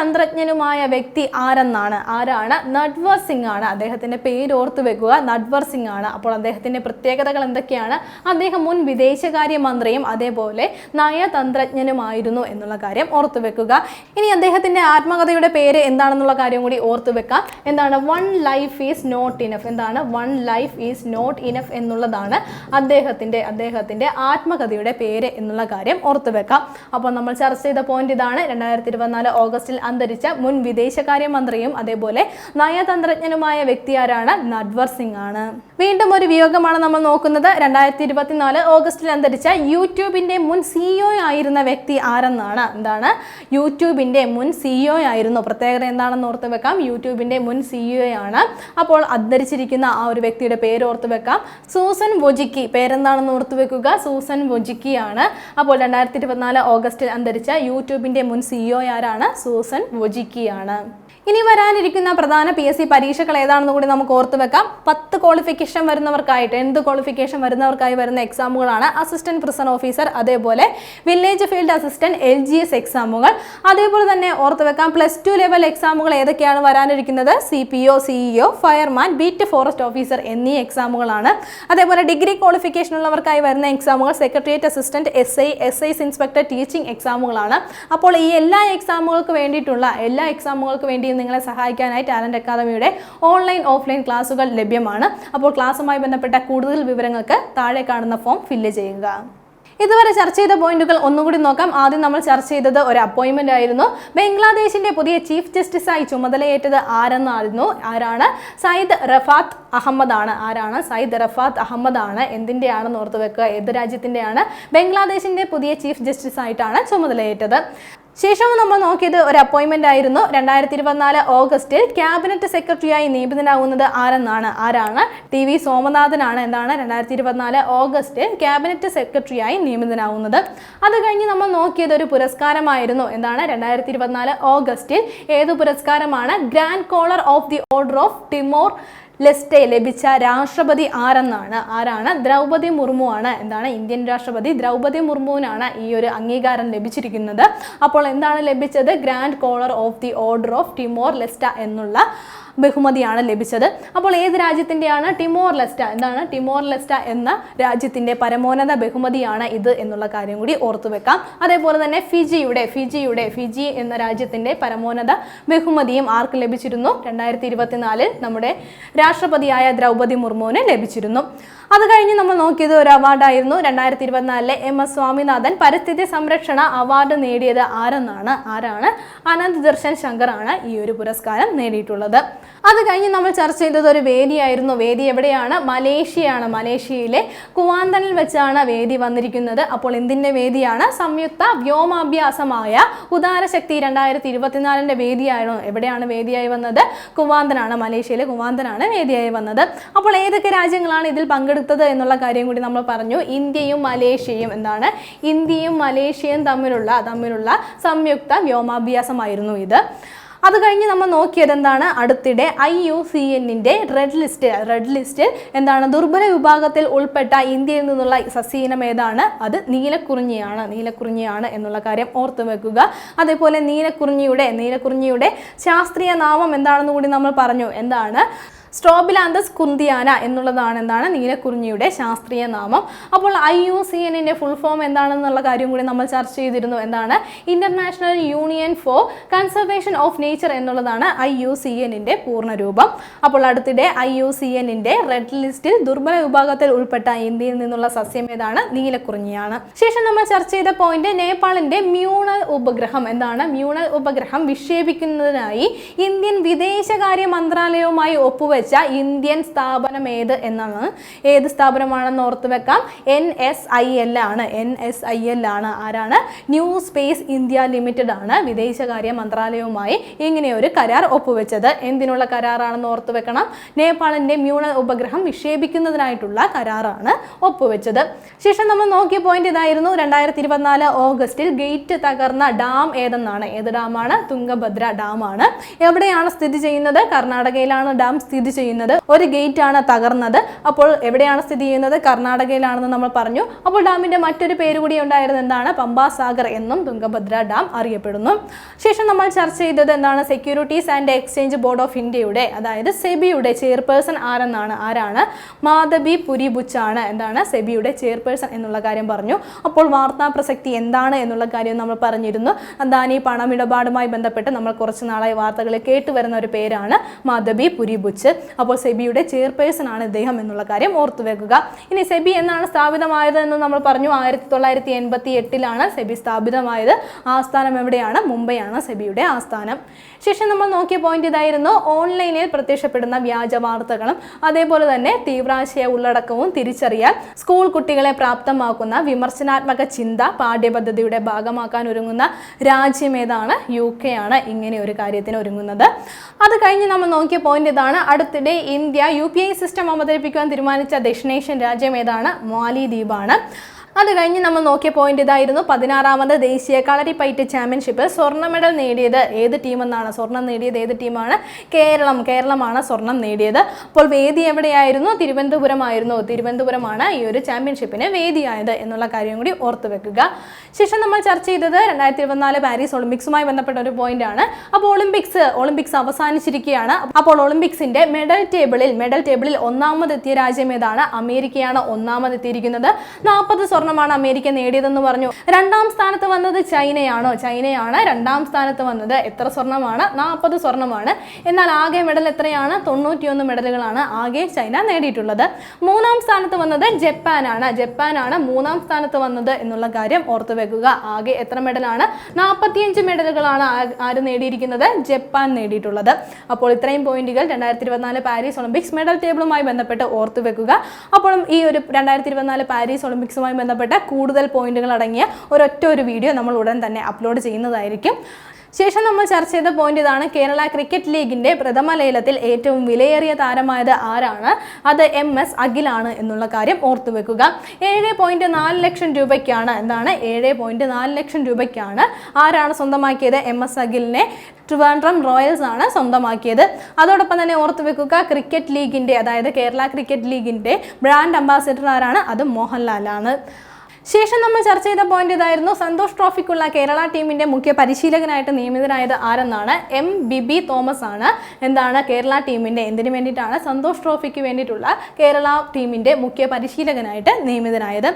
നയതന്ത്രജ്ഞനുമായ വ്യക്തി ആരെന്നാണ്? ആരാണ്? നട്വർ സിംഗ് ആണ് അദ്ദേഹത്തിന്റെ പേര് ഓർത്തു വെക്കുക. നട്വർ സിംഗ് ആണ് അപ്പോൾ അദ്ദേഹത്തിന്റെ പ്രത്യേകതകൾ എന്തൊക്കെയാണ്? അദ്ദേഹം മുൻ വിദേശകാര്യ മന്ത്രിയും അതേപോലെ നയതന്ത്രജ്ഞനുമായിരുന്നു എന്നുള്ള കാര്യം ഓർത്തു വെക്കുക. ഇനി അദ്ദേഹത്തിന്റെ ആത്മകഥയുടെ പേര് എന്താണെന്നുള്ള കാര്യം കൂടി ഓർത്തു വെക്കാം. എന്താണ്? One life is not enough. എന്താണ്? One life is not enough എന്നുള്ളതാണ് അദ്ദേഹത്തിന്റെ അദ്ദേഹത്തിന്റെ ആത്മകഥയുടെ പേര് എന്നുള്ള കാര്യം ഓർത്തു വെക്കാം. അപ്പോൾ നമ്മൾ ചർച്ച ചെയ്ത പോയിന്റ് ഇതാണ്. രണ്ടായിരത്തി ഇരുപത്തിനാല് ഓഗസ്റ്റിൽ അന്തരിച്ച മുൻ വിദേശകാര്യ മന്ത്രിയും അതേപോലെ നയതന്ത്രജ്ഞനുമായ വ്യക്തി ആരാണ് നട്വർ സിംഗ് ആണ്. വീണ്ടും ഒരു വിയോഗമാണ് നമ്മൾ നോക്കുന്നത്. രണ്ടായിരത്തി ഇരുപത്തിനാല് ഓഗസ്റ്റിൽ അന്തരിച്ച യൂട്യൂബിന്റെ മുൻ സിഇഒ ആയിരുന്ന വ്യക്തി ആരെന്നാണ്? എന്താണ്? യൂട്യൂബിന്റെ മുൻ സിഇഒ ആയിരുന്നു. പ്രത്യേകത എന്താണെന്ന് ഓർത്ത് വെക്കാം. യൂട്യൂബിന്റെ മുൻ സിഇഒ ആണ്. അപ്പോൾ അന്തരിച്ചിരിക്കുന്ന ആ ഒരു വ്യക്തിയുടെ പേര് ഓർത്ത് വെക്കാം. Susan Wojcicki. പേരെന്താണെന്ന് ഓർത്ത് വെക്കുക? സൂസൻ വൊജിക്കി ആണ് അപ്പോൾ രണ്ടായിരത്തി ഇരുപത്തിനാല് ഓഗസ്റ്റിൽ അന്തരിച്ച യൂട്യൂബിന്റെ മുൻ സിഇഒ ആരാണ്? സൂസൻ ആണ് ഇനി വരാനിരിക്കുന്ന പ്രധാന പി എസ് സി പരീക്ഷകൾ ഏതാണെന്ന് കൂടി നമുക്ക് ഓർത്ത് വെക്കാം. പത്ത് ക്വാളിഫിക്കേഷൻ വരുന്നവർക്കായിട്ട് എന്ത് ക്വാളിഫിക്കേഷൻ വരുന്നവർക്കായി വരുന്ന എക്സാമുകളാണ് അസിസ്റ്റന്റ് പ്രിസൺ ഓഫീസർ അതേപോലെ village field assistant L G S എക്സാമുകൾ അതേപോലെ തന്നെ ഓർത്ത് വെക്കാം പ്ലസ് ടു ലെവൽ എക്സാമുകൾ ഏതൊക്കെയാണ് വരാനിരിക്കുന്നത്? C P O CEO fireman beat forest officer എന്നീ എക്സാമുകളാണ് അതേപോലെ ഡിഗ്രി ക്വാളിഫിക്കേഷൻ ഉള്ളവർക്കായി വരുന്ന എക്സാമുകൾ secretariat assistant S I S ice inspector teaching എക്സാമുകളാണ് അപ്പോൾ ഈ എല്ലാ എക്സാമുകൾക്ക് വേണ്ടിയിട്ടുള്ള എല്ലാ എക്സാമുകൾക്ക് വേണ്ടിയും നിങ്ങളെ സഹായിക്കാനായി ടാലന്റ് അക്കാദമിയുടെ ഓൺലൈൻ ഓഫ്ലൈൻ ക്ലാസ്സുകൾ ലഭ്യമാണ്. അപ്പോൾ ക്ലാസ്സുമായി ബന്ധപ്പെട്ട കൂടുതൽ വിവരങ്ങൾക്ക് താഴെ കാണുന്ന ഫോം ഫില്ല് ചെയ്യുക. ഇതുവരെ ചർച്ച ചെയ്ത പോയിന്റുകൾ ഒന്നുകൂടി നോക്കാം. ആദ്യം നമ്മൾ ചർച്ച ചെയ്തത് ഒരു അപ്പോയിൻമെന്റ് ആയിരുന്നു. ബംഗ്ലാദേശിന്റെ പുതിയ ചീഫ് ജസ്റ്റിസായി ചുമതലയേറ്റത് ആരെന്നായിരുന്നു? ആരാണ്? സയ്യിദ് റഫാത്ത് അഹമ്മദ് ആണ് ആരാണ്? സയ്യിദ് റഫാത്ത് അഹമ്മദ് ആണ് എന്തിന്റെയാണെന്ന് ഓർത്ത് വെക്കുക. ഏത് രാജ്യത്തിന്റെയാണ് ബംഗ്ലാദേശിന്റെ പുതിയ ചീഫ് ജസ്റ്റിസ് ആയിട്ടാണ് ചുമതലയേറ്റത്. ശേഷം നമ്മൾ നോക്കിയത് ഒരു അപ്പോയിന്റ്മെന്റ് ആയിരുന്നു. രണ്ടായിരത്തി ഇരുപത്തിനാല് ഓഗസ്റ്റിൽ ക്യാബിനറ്റ് സെക്രട്ടറിയായി നിയമിതനാകുന്നത് ആരെന്നാണ്? ആരാണ്? ടി വി സോമനാഥനാണ് എന്താണ് രണ്ടായിരത്തി ഇരുപത്തിനാല് ഓഗസ്റ്റിൽ ക്യാബിനറ്റ് സെക്രട്ടറിയായി നിയമിതനാകുന്നത്. അത് കഴിഞ്ഞ് നമ്മൾ നോക്കിയത് ഒരു പുരസ്കാരമായിരുന്നു എന്താണ് രണ്ടായിരത്തി ഇരുപത്തിനാല് ഓഗസ്റ്റിൽ. ഏത് പുരസ്കാരമാണ്? Grand collar of the order of Timor Leste ലഭിച്ച രാഷ്ട്രപതി ആരെന്നാണ്? ആരാണ്? ദ്രൗപതി മുർമു ആണ് എന്താണ് ഇന്ത്യൻ രാഷ്ട്രപതി. ദ്രൗപതി മുർമുവിനാണ് ഈ ഒരു അംഗീകാരം ലഭിച്ചിരിക്കുന്നത്. അപ്പോൾ എന്താണ് ലഭിച്ചത്? Grand collar of the order of Timor Leste എന്നുള്ള ബഹുമതിയാണ് ലഭിച്ചത്. അപ്പോൾ ഏത് രാജ്യത്തിന്റെയാണ്? ടിമോർ ലെസ്റ്റ എന്താണ്? ടിമോർ ലെസ്റ്റ എന്ന രാജ്യത്തിന്റെ പരമോന്നത ബഹുമതിയാണ് ഇത് എന്നുള്ള കാര്യം കൂടി ഓർത്തു വെക്കാം. അതേപോലെ തന്നെ ഫിജിയുടെ ഫിജിയുടെ ഫിജി എന്ന രാജ്യത്തിന്റെ പരമോന്നത ബഹുമതിയും ആർക്ക് ലഭിച്ചിരുന്നു? രണ്ടായിരത്തി ഇരുപത്തിനാലിൽ നമ്മുടെ രാഷ്ട്രപതിയായ ദ്രൗപതി മുർമുവിന് ലഭിച്ചിരുന്നു. അത് കഴിഞ്ഞ് നമ്മൾ നോക്കിയത് ഒരു അവാർഡായിരുന്നു. രണ്ടായിരത്തി ഇരുപത്തിനാലിലെ എം എസ് സ്വാമിനാഥൻ പരിസ്ഥിതി സംരക്ഷണ അവാർഡ് നേടിയത് ആരെന്നാണ്? ആരാണ്? അനന്ത് ദർശൻ ശങ്കറാണ് ഈ ഒരു പുരസ്കാരം നേടിയിട്ടുള്ളത്. അത് കഴിഞ്ഞ് നമ്മൾ ചർച്ച ചെയ്തത് ഒരു വേദിയായിരുന്നു. വേദി എവിടെയാണ്? മലേഷ്യയാണ്. മലേഷ്യയിലെ കുവാന്തനിൽ വെച്ചാണ് വേദി വന്നിരിക്കുന്നത്. അപ്പോൾ എന്തിന്റെ വേദിയാണ്? സംയുക്ത വ്യോമാഭ്യാസമായ ഉദാരശക്തി രണ്ടായിരത്തി ഇരുപത്തിനാലിന്റെ വേദിയായിരുന്നു. എവിടെയാണ് വേദിയായി വന്നത്? കുവാന്തനാണ്. മലേഷ്യയിലെ കുവാന്തനാണ് വേദിയായി വന്നത്. അപ്പോൾ ഏതൊക്കെ രാജ്യങ്ങളാണ് ഇതിൽ പങ്കെടുത്തത് എന്നുള്ള കാര്യം കൂടി നമ്മൾ പറഞ്ഞു. ഇന്ത്യയും മലേഷ്യയും എന്താണ്? ഇന്ത്യയും മലേഷ്യയും തമ്മിലുള്ള തമ്മിലുള്ള സംയുക്ത വ്യോമാഭ്യാസമായിരുന്നു ഇത്. അത് കഴിഞ്ഞ് നമ്മൾ നോക്കിയത് എന്താണ്? അടുത്തിടെ ഐ യു സി എന്നിന്റെ റെഡ് ലിസ്റ്റ് റെഡ് ലിസ്റ്റ് എന്താണ്? ദുർബല വിഭാഗത്തിൽ ഉൾപ്പെട്ട ഇന്ത്യയിൽ നിന്നുള്ള സസ്യയിനം ഏതാണ്? അത് നീലക്കുറിഞ്ഞിയാണ് നീലക്കുറിഞ്ഞിയാണ് എന്നുള്ള കാര്യം ഓർത്തു വെക്കുക. അതേപോലെ നീലക്കുറിഞ്ഞിയുടെ നീലക്കുറിഞ്ഞിയുടെ ശാസ്ത്രീയ നാമം എന്താണെന്ന് കൂടി നമ്മൾ പറഞ്ഞു. എന്താണ്? സ്ട്രോബിലാന്തസ് കുന്തിയാന എന്നുള്ളതാണ് എന്താണ് നീലക്കുറിഞ്ഞിയുടെ ശാസ്ത്രീയ നാമം. അപ്പോൾ ഐ യു സി എന്നിന്റെ ഫുൾ ഫോം എന്താണെന്നുള്ള കാര്യം കൂടി നമ്മൾ ചർച്ച ചെയ്തിരുന്നു. എന്താണ്? International union for conservation of nature എന്നുള്ളതാണ് ഐ യു സി എന്നിന്റെ പൂർണരൂപം അപ്പോൾ അടുത്തിടെ ഐ യു സി എന്നിന്റെ റെഡ് ലിസ്റ്റിൽ ദുർബല വിഭാഗത്തിൽ ഉൾപ്പെട്ട ഇന്ത്യയിൽ നിന്നുള്ള സസ്യം ഏതാണ്? നീലക്കുറിഞ്ഞിയാണ്. ശേഷം നമ്മൾ ചർച്ച ചെയ്ത പോയിന്റ് നേപ്പാളിന്റെ മ്യൂണൽ ഉപഗ്രഹം. എന്താണ്? മ്യൂണൽ ഉപഗ്രഹം വിക്ഷേപിക്കുന്നതിനായി ഇന്ത്യൻ വിദേശകാര്യ മന്ത്രാലയവുമായി ഒപ്പുവെച്ച ഇന്ത്യൻ സ്ഥാപനം ഏത് എന്നാണ്? ഏത് സ്ഥാപനമാണെന്ന് ഓർത്ത് വെക്കാം. എൻ എസ് ഐ എൽ ആണ്. എൻ എസ് ഐ എൽ ആണ്. ആരാണ്? ന്യൂ സ്പേസ് ഇന്ത്യ ലിമിറ്റഡ് ആണ്. വിദേശകാര്യ മന്ത്രാലയവുമായി ഇങ്ങനെ ഒരു കരാർ ഒപ്പുവെച്ചത്. എന്തിനുള്ള കരാറാണെന്ന് ഓർത്ത് വെക്കണം. നേപ്പാളിന്റെ മ്യൂണ ഉപഗ്രഹം വിക്ഷേപിക്കുന്നതിനായിട്ടുള്ള കരാറാണ് ഒപ്പുവെച്ചത്. ശേഷം നമ്മൾ നോക്കിയ പോയിന്റ് ഇതായിരുന്നു. രണ്ടായിരത്തി ഇരുപത്തിനാല് ഓഗസ്റ്റിൽ ഗേറ്റ് തകർന്ന ഡാം ഏതെന്നാണ്? ഏത് ഡാമാണ്? തുംഗഭദ്ര ഡാമാണ്. എവിടെയാണ് സ്ഥിതി ചെയ്യുന്നത്? കർണാടകയിലാണ് ഡാം സ്ഥിതി ചെയ്യുന്നത്. ഒരു ഗേറ്റ് ആണ് തകർന്നത്. അപ്പോൾ എവിടെയാണ് സ്ഥിതി ചെയ്യുന്നത്? കർണാടകയിലാണെന്ന് നമ്മൾ പറഞ്ഞു. അപ്പോൾ ഡാമിന്റെ മറ്റൊരു പേര് കൂടി ഉണ്ടായിരുന്നത് എന്താണ്? പമ്പാസാഗർ എന്നും തുംഗഭദ്ര ഡാം അറിയപ്പെടുന്നു. ശേഷം നമ്മൾ ചർച്ച ചെയ്തത് എന്താണ്? Securities and exchange board of ഇന്ത്യയുടെ അതായത് സെബിയുടെ ചെയർപേഴ്സൺ ആരെന്നാണ്? ആരാണ്? മാധബി പുരിബുച്ചാണ് എന്താണ്? സെബിയുടെ ചെയർപേഴ്സൺ എന്നുള്ള കാര്യം പറഞ്ഞു. അപ്പോൾ വാർത്താ പ്രസക്തി എന്താണ് എന്നുള്ള കാര്യം നമ്മൾ പറഞ്ഞിരുന്നു. അദാനി പണമിടപാടുമായി ബന്ധപ്പെട്ട് നമ്മൾ കുറച്ച് നാളായി വാർത്തകളെ കേട്ടുവരുന്ന ഒരു പേരാണ് മാധബി പുരിബുച്ച്. അപ്പോൾ സെബിയുടെ ചെയർപേഴ്സൺ ആണ് ഇദ്ദേഹം എന്നുള്ള കാര്യം ഓർത്തു വെക്കുക. ഇനി സെബി എന്നാണ് സ്ഥാപിതമായത് എന്ന് നമ്മൾ പറഞ്ഞു. ആയിരത്തി തൊള്ളായിരത്തി എൺപത്തി എട്ടിലാണ് സെബി സ്ഥാപിതമായത്. ആസ്ഥാനം എവിടെയാണ്? മുംബൈയാണ് സെബിയുടെ ആസ്ഥാനം. ശേഷം നമ്മൾ നോക്കിയ പോയിന്റ് ഇതായിരുന്നു. ഓൺലൈനിൽ പ്രത്യക്ഷപ്പെടുന്ന വ്യാജ വാർത്തകളും അതേപോലെ തന്നെ തീവ്രാശയ ഉള്ളടക്കവും തിരിച്ചറിയാൻ സ്കൂൾ കുട്ടികളെ പ്രാപ്തമാക്കുന്ന വിമർശനാത്മക ചിന്ത പാഠ്യപദ്ധതിയുടെ ഭാഗമാക്കാൻ ഒരുങ്ങുന്ന രാജ്യം ഏതാണ്? യു കെ ആണ് ഇങ്ങനെ ഒരു കാര്യത്തിന് ഒരുങ്ങുന്നത്. അത് കഴിഞ്ഞ് നമ്മൾ നോക്കിയ പോയിന്റ് ഇതാണ്. അടുത്തിടെ ഇന്ത്യ യു സിസ്റ്റം അവതരിപ്പിക്കുവാൻ തീരുമാനിച്ച ദക്ഷിണേഷ്യൻ രാജ്യം ഏതാണ്? മാലിദ്വീപാണ്. അത് കഴിഞ്ഞ് നമ്മൾ നോക്കിയ പോയിന്റ് ഇതായിരുന്നു. പതിനാറാമത് ദേശീയ കളരിപ്പയറ്റ് ചാമ്പ്യൻഷിപ്പ് സ്വർണ മെഡൽ നേടിയത് ഏത് ടീമെന്നാണ് സ്വർണം നേടിയത് ഏത് ടീമാണ് കേരളം. കേരളമാണ് സ്വർണം നേടിയത്. അപ്പോൾ വേദി എവിടെയായിരുന്നു? തിരുവനന്തപുരമായിരുന്നു. തിരുവനന്തപുരമാണ് ഈ ഒരു ചാമ്പ്യൻഷിപ്പിന് വേദിയായത് എന്നുള്ള കാര്യം കൂടി ഓർത്തു വെക്കുക. ശേഷം നമ്മൾ ചർച്ച ചെയ്തത് രണ്ടായിരത്തി ഇരുപത്തിനാല് പാരീസ് ഒളിമ്പിക്സുമായി ബന്ധപ്പെട്ട ഒരു പോയിന്റ് ആണ്. അപ്പോൾ ഒളിമ്പിക്സ് ഒളിമ്പിക്സ് അവസാനിച്ചിരിക്കുകയാണ്. അപ്പോൾ ഒളിമ്പിക്സിന്റെ മെഡൽ ടേബിളിൽ മെഡൽ ടേബിളിൽ ഒന്നാമതെത്തിയ രാജ്യം ഏതാണ്? അമേരിക്കയാണ് ഒന്നാമതെത്തിയിരിക്കുന്നത്. നാൽപ്പത് സ്വർണമാണ് അമേരിക്ക നേടിയതെന്ന് പറഞ്ഞു. രണ്ടാം സ്ഥാനത്ത് വന്നത് ചൈനയാണോ? ചൈനയാണ് രണ്ടാം സ്ഥാനത്ത് വന്നത്. എത്ര സ്വർണമാണ്? നാൽപ്പത് സ്വർണമാണ്. എന്നാൽ ആകെ മെഡൽ എത്രയാണ്? തൊണ്ണൂറ്റിയൊന്ന് മെഡലുകളാണ് ആകെ ചൈന നേടിയിട്ടുള്ളത്. മൂന്നാം സ്ഥാനത്ത് വന്നത് ജപ്പാനാണ്. ജപ്പാനാണ് മൂന്നാം സ്ഥാനത്ത് വന്നത് എന്നുള്ള കാര്യം ഓർത്തു വെക്കുക. ആകെ എത്ര മെഡലാണ്? നാൽപ്പത്തിയഞ്ച് മെഡലുകളാണ് ആര് നേടിയിരിക്കുന്നത്? ജപ്പാൻ നേടിയിട്ടുള്ളത്. അപ്പോൾ ഇത്രയും പോയിന്റുകൾ രണ്ടായിരത്തി ഇരുപത്തിനാല് പാരീസ് ഒളിമ്പിക്സ് മെഡൽ ടേബിളുമായി ബന്ധപ്പെട്ട് ഓർത്തു വെക്കുക. അപ്പോഴും ഈ ഒരു രണ്ടായിരത്തി ഇരുപത്തിനാല് പാരീസ് ഒളിമ്പിക്സുമായി ബന്ധപ്പെട്ട കൂടുതൽ പോയിന്റുകൾ അടങ്ങിയ ഒരൊറ്റ ഒരു വീഡിയോ നമ്മൾ ഉടൻ തന്നെ അപ്ലോഡ് ചെയ്യുന്നതായിരിക്കും. ശേഷം നമ്മൾ ചർച്ച ചെയ്ത പോയിന്റ് ഇതാണ് കേരള ക്രിക്കറ്റ് ലീഗിന്റെ പ്രഥമ ലേലത്തിൽ ഏറ്റവും വിലയേറിയ താരമായത് ആരാണ്? അത് എം എസ് അഖിലാണ് എന്നുള്ള കാര്യം ഓർത്തുവെക്കുക ഏഴ് പോയിന്റ് നാല് ലക്ഷം രൂപയ്ക്കാണ് എന്താണ്? ഏഴ് പോയിന്റ് നാല് ലക്ഷം രൂപയ്ക്കാണ് ആരാണ് സ്വന്തമാക്കിയത്? എം എസ് അഖിലിനെ ട്രിവാൻഡ്രം റോയൽസ് ആണ് സ്വന്തമാക്കിയത്. അതോടൊപ്പം തന്നെ ഓർത്തു വെക്കുക ക്രിക്കറ്റ് ലീഗിന്റെ അതായത് കേരള ക്രിക്കറ്റ് ലീഗിന്റെ ബ്രാൻഡ് അംബാസിഡർ ആരാണ്? അത് മോഹൻലാലാണ്. ശേഷം നമ്മൾ ചർച്ച ചെയ്ത പോയിന്റ് ഇതായിരുന്നു. സന്തോഷ് ട്രോഫിക്കുള്ള കേരള ടീമിന്റെ മുഖ്യ പരിശീലകനായിട്ട് നിയമിതനായത് ആരെന്നാണ്? എം ബിബി തോമസ് ആണ് എന്താണ് കേരള ടീമിന്റെ എന്തിനു വേണ്ടിയിട്ടാണ് സന്തോഷ് ട്രോഫിക്ക് വേണ്ടിയിട്ടുള്ള കേരള ടീമിന്റെ മുഖ്യ പരിശീലകനായിട്ട് നിയമിതനായത്?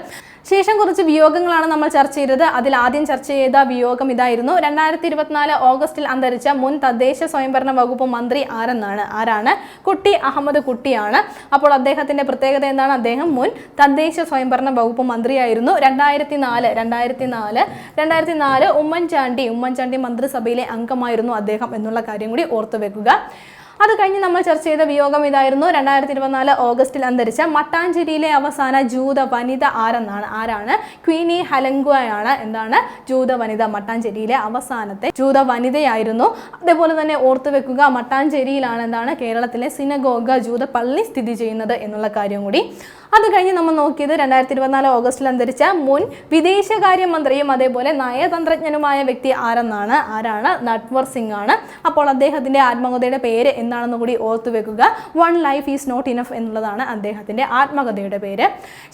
ശേഷം കുറച്ച് വിയോഗങ്ങളാണ് നമ്മൾ ചർച്ച ചെയ്തത്. അതിൽ ആദ്യം ചർച്ച ചെയ്ത വിയോഗം ഇതായിരുന്നു. രണ്ടായിരത്തി ഇരുപത്തിനാല് ഓഗസ്റ്റിൽ അന്തരിച്ച മുൻ തദ്ദേശ സ്വയംഭരണ വകുപ്പ് മന്ത്രി ആരെന്നാണ്? ആരാണ്? കുട്ടി അഹമ്മദ് കുട്ടിയാണ്. അപ്പോൾ അദ്ദേഹത്തിന്റെ പ്രത്യേകത എന്താണ്? അദ്ദേഹം മുൻ തദ്ദേശ സ്വയംഭരണ വകുപ്പ് മന്ത്രിയായിരുന്നു. രണ്ടായിരത്തി നാല് രണ്ടായിരത്തി നാല് രണ്ടായിരത്തി നാല് ഉമ്മൻചാണ്ടി ഉമ്മൻചാണ്ടി മന്ത്രിസഭയിലെ അംഗമായിരുന്നു അദ്ദേഹം എന്നുള്ള കാര്യം കൂടി ഓർത്തു വെക്കുക. അത് കഴിഞ്ഞ് നമ്മൾ ചർച്ച ചെയ്ത വിയോഗം ഇതായിരുന്നു. രണ്ടായിരത്തി ഇരുപത്തിനാല് ഓഗസ്റ്റിൽ അന്തരിച്ച മട്ടാഞ്ചേരിയിലെ അവസാന ജൂത വനിത ആരെന്നാണ്? ആരാണ്? ക്വീനി ഹലങ്കുവയാണ്. എന്താണ്? ജൂത വനിത മട്ടാഞ്ചേരിയിലെ അവസാനത്തെ ജൂത വനിതയായിരുന്നു. അതേപോലെ തന്നെ ഓർത്തു വെക്കുക മട്ടാഞ്ചേരിയിലാണ് എന്താണ്? കേരളത്തിലെ സിനഗോഗ ജൂത പള്ളി സ്ഥിതി ചെയ്യുന്നത് എന്നുള്ള കാര്യം കൂടി. അത് കഴിഞ്ഞ് നമ്മൾ നോക്കിയത് രണ്ടായിരത്തി ഇരുപത്തിനാല് ഓഗസ്റ്റിൽ അന്തരിച്ച മുൻ വിദേശകാര്യമന്ത്രിയും അതേപോലെ നയതന്ത്രജ്ഞനുമായ വ്യക്തി ആരെന്നാണ്? ആരാണ്? നട്വർ സിംഗ് ആണ് അപ്പോൾ അദ്ദേഹത്തിന്റെ ആത്മകഥയുടെ പേര് എന്താണെന്ന് കൂടി ഓർത്തു വെക്കുക. One life is not enough എന്നുള്ളതാണ് അദ്ദേഹത്തിന്റെ ആത്മകഥയുടെ പേര്.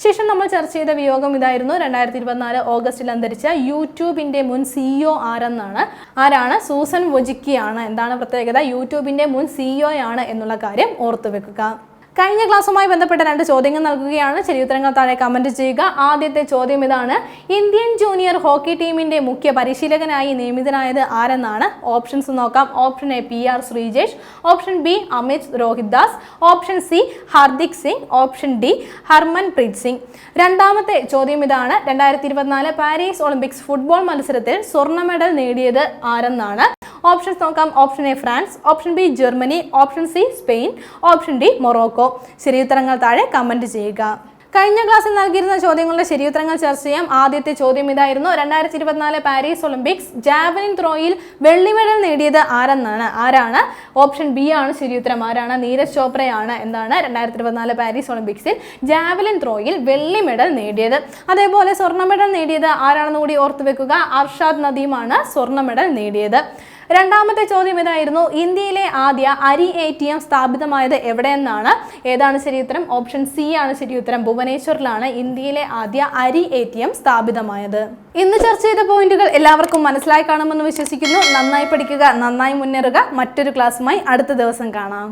ശേഷം നമ്മൾ ചർച്ച ചെയ്ത വിയോഗം ഇതായിരുന്നു. രണ്ടായിരത്തി ഇരുപത്തിനാല് ഓഗസ്റ്റിൽ അന്തരിച്ച യൂട്യൂബിന്റെ മുൻ സിഇഒ ആരെന്നാണ്? ആരാണ്? സൂസൻ വൊജിക്കിയാണ്. എന്താണ് പ്രത്യേകത? യൂട്യൂബിന്റെ മുൻ സിഇഒ ആണ് എന്നുള്ള കാര്യം ഓർത്തു വെക്കുക. കഴിഞ്ഞ ക്ലാസ്സുമായി ബന്ധപ്പെട്ട രണ്ട് ചോദ്യങ്ങൾ നൽകുകയാണ്. ശരിയുത്തരങ്ങൾ താഴെ കമന്റ് ചെയ്യുക. ആദ്യത്തെ ചോദ്യം ഇതാണ്. ഇന്ത്യൻ ജൂനിയർ ഹോക്കി ടീമിന്റെ മുഖ്യ പരിശീലകനായി നിയമിതനായത് ആരെന്നാണ്? ഓപ്ഷൻസ് നോക്കാം. Option A P R Sreejesh. Option B Amit Rohit Das. Option C Hardik Singh. Option D Harmanpreet Singh. രണ്ടാമത്തെ ചോദ്യം ഇതാണ്. രണ്ടായിരത്തി ഇരുപത്തിനാല് പാരീസ് ഒളിമ്പിക്സ് ഫുട്ബോൾ മത്സരത്തിൽ സ്വർണ മെഡൽ നേടിയത് ആരെന്നാണ്? ഓപ്ഷൻസ് നോക്കാം. Option A France option B Germany option C Spain option D Morocco ശരിയുത്തരങ്ങൾ താഴെ കമന്റ് ചെയ്യുക. കഴിഞ്ഞ ക്ലാസ്സിൽ നൽകിയിരുന്ന ചോദ്യങ്ങളുടെ ശരിയുത്തരങ്ങൾ ചർച്ച ചെയ്യാം. ആദ്യത്തെ ചോദ്യം ഇതായിരുന്നു. രണ്ടായിരത്തി ഇരുപത്തിനാല് പാരീസ് ഒളിമ്പിക്സ് ജാവലിൻ ത്രോയിൽ വെള്ളി മെഡൽ നേടിയത് ആരെന്നാണ്? ആരാണ്? ഓപ്ഷൻ ബി ആണ് ശരിയുത്തരം ആരാണ്? നീരജ് ചോപ്രയാണ് എന്താണ് രണ്ടായിരത്തി ഇരുപത്തിനാല് പാരീസ് ഒളിമ്പിക്സിൽ ജാവലിൻ ത്രോയിൽ വെള്ളി മെഡൽ നേടിയത്. അതേപോലെ സ്വർണ മെഡൽ നേടിയത് ആരാണെന്ന് കൂടി ഓർത്തു വെക്കുക. അർഷാദ് നദീമാണ് സ്വർണ മെഡൽ നേടിയത്. രണ്ടാമത്തെ ചോദ്യം ഇതായിരുന്നു. ഇന്ത്യയിലെ ആദ്യ അരി എ ടി എം സ്ഥാപിതമായത് എവിടെയെന്നാണ്? ഏതാണ് ശരിയുത്തരം ഓപ്ഷൻ സി ആണ് ശരി ഉത്തരം. ഭുവനേശ്വറിലാണ് ഇന്ത്യയിലെ ആദ്യ അരി എ ടി എം സ്ഥാപിതമായത്. ഇന്ന് ചർച്ച ചെയ്ത പോയിന്റുകൾ എല്ലാവർക്കും മനസ്സിലായി കാണുമെന്ന് വിശ്വസിക്കുന്നു. നന്നായി പഠിക്കുക നന്നായി മുന്നേറുക. മറ്റൊരു ക്ലാസ്സുമായി അടുത്ത ദിവസം കാണാം.